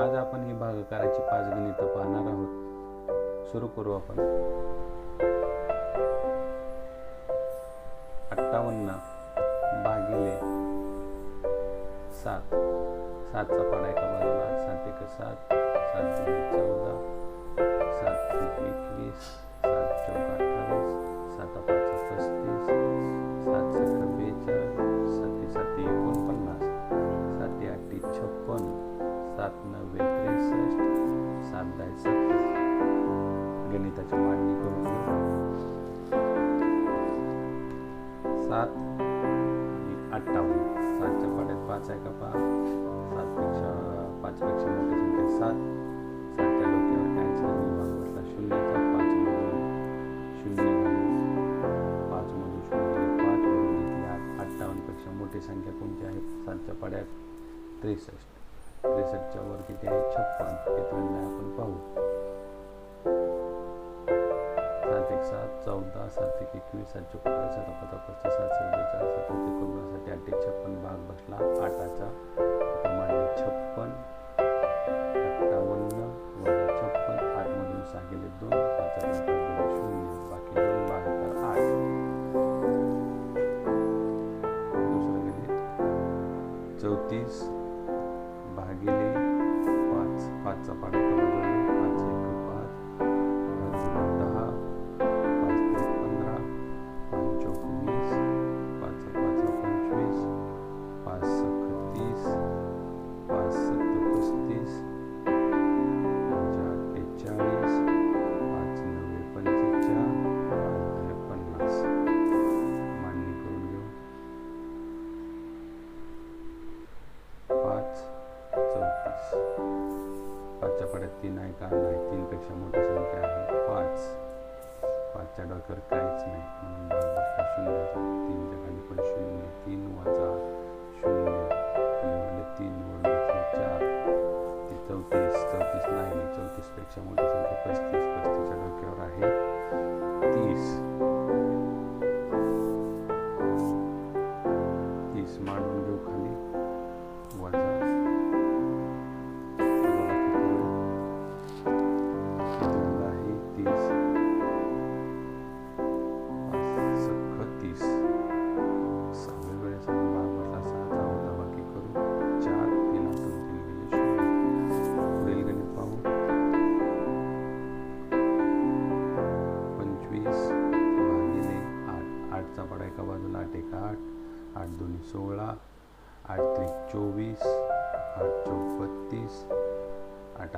आज आपण ही भागाकाराची पाच गणित पाहणार आहोत. सुरू करू आपण. अठ्ठावन्न भागिले सात. सातचा पाडा एका बाजूला. सात एक सात. सात दोन चौदा. सात एक एकवीस. सात चौदा अठ्ठावीस. सात पाच पस्तीस. सात सात बेचाळीस. सात सात एकोणीस च्या वरती ते छप्पन हे त्र्याण्णव आपण पाहू सात एक सात चौदा सात एक एकवीस सातशे पन्नास सात पाच पस्तीस सातशे बेचाळीस सातशे एकोणसाठ आठ एक छप्पन भाग बसला आठाचा प्रमाणे छप्पन भागिले पाच पाचचा पाण्याचा दोन आठ एक आठ आठ दोन सोळा आठ त्रिक चोवीस आठ चौक बत्तीस आठ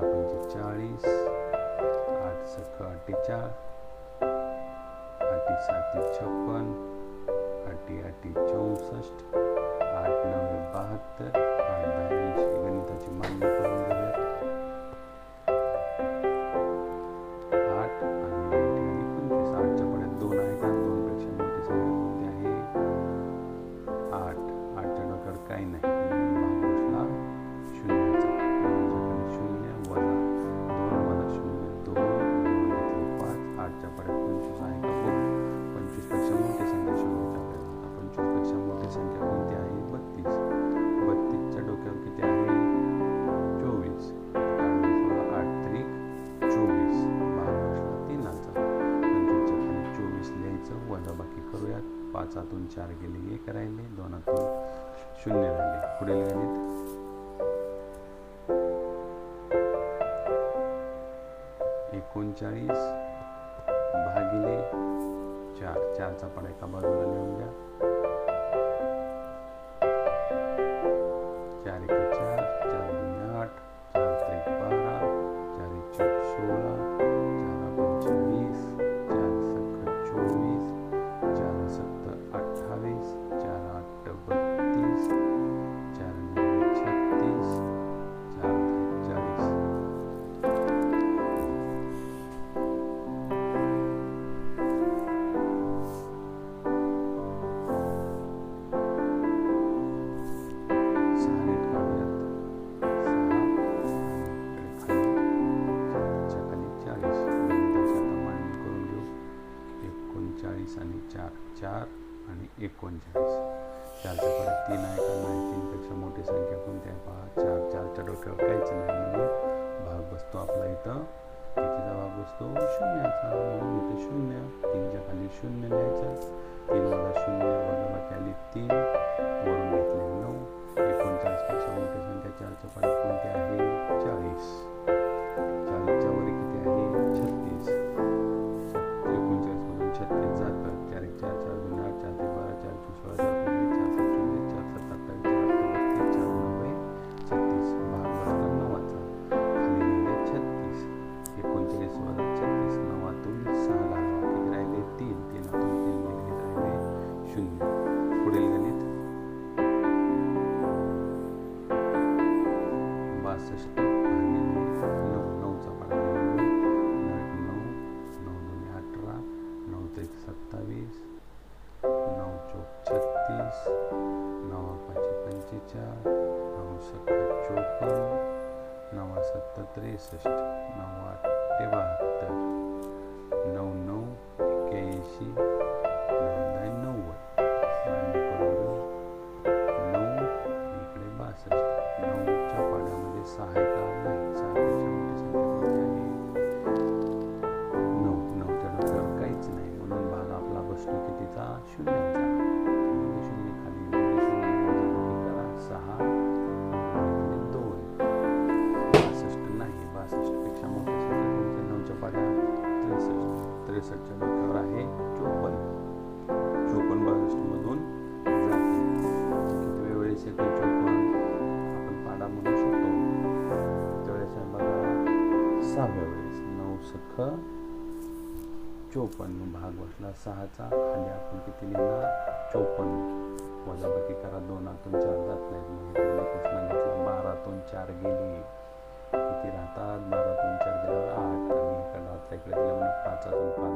चाळीस आठ सख अठ्ठेचाळ आठ सात छप्पन आठ आठ चौसष्ट वजाबाकी करूयात. पाचातून चार गेले एक राहिले दोनातून शून्य राहिले. पुढील गणित एकोणचाळीस भागिले चार. चारचा पडा एका बाजूला लिहून द्या. एकोणचाळीस. चारच्या पुढे तीन आहे का नाही तीनपेक्षा मोठी संख्या कोणती आहे? पहा चार चारच्या डोक्यावर काहीच नाही म्हणून भाग बसतो आपला इथं. कितीचा भाग बसतो? शून्याचा. म्हणून इथं शून्य तीनच्या खाली शून्य लिहायचं. तीन वाला शून्य वगैरे खाली तीन. वरून घेतले नऊ. एकोणचाळीसपेक्षा मोठी संख्या चारच्या पाण्यात कोणत्या सत्तर त्रेसष्ट नव्वद ते बहात्तर नऊ नऊ एक्क्याऐंशी चौपन्न भाग बसला सहाचा खाली आपण किती लिहिणार? चौपन्न. वजाबाकी करा दोनातून चार जात नाहीत. म्हणजे दोन कृष्णा घेतला. बारातून चार गेले. किती राहतात? बारातून चार गेल्यावर आठ. आणि इकडे इकडे दिलं पाचातून पाच.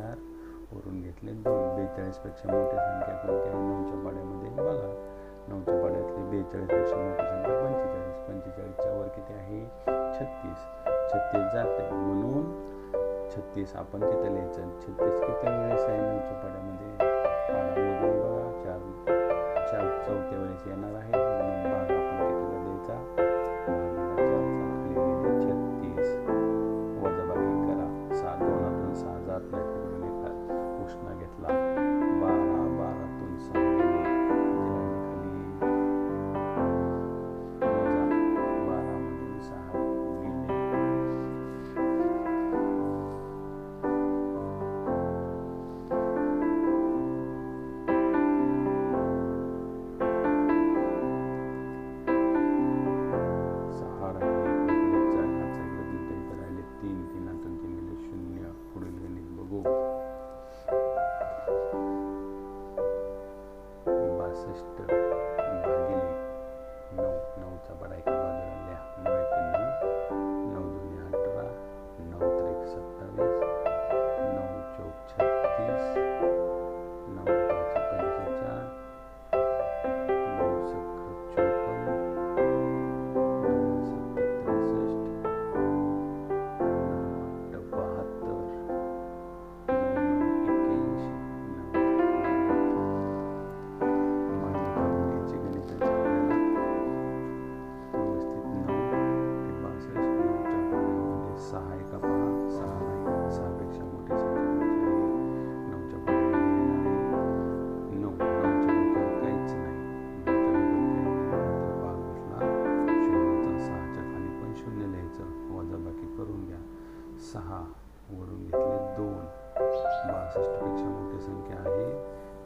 चार वरून घेतले दोन. बेचाळीसपेक्षा मोठी संख्या कोणती आहे? नऊच्या पाड्यामध्ये. बघा. नऊच्या पाड्यातली बेचाळीसपेक्षा मोठी संख्या पंचेचाळीस. पंचेचाळीसच्या वर किती आहे? छत्तीस. छत्तीस जाते. म्हणून छत्तीस आपण तिथं लिहायचं. छत्तीस किती वेळेस आहे नऊच्या पाड्यामध्ये? पाडामधून बघा. चार. चार चौथ्या वेळेस येणार आहे.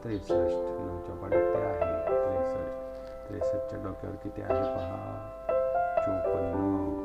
त्रेसष्ट नऊच्या पाड्यात ते आहे त्रेसष्ट. त्रेसष्टच्या डोक्यावर किती आहे? पहा. चोपन्न.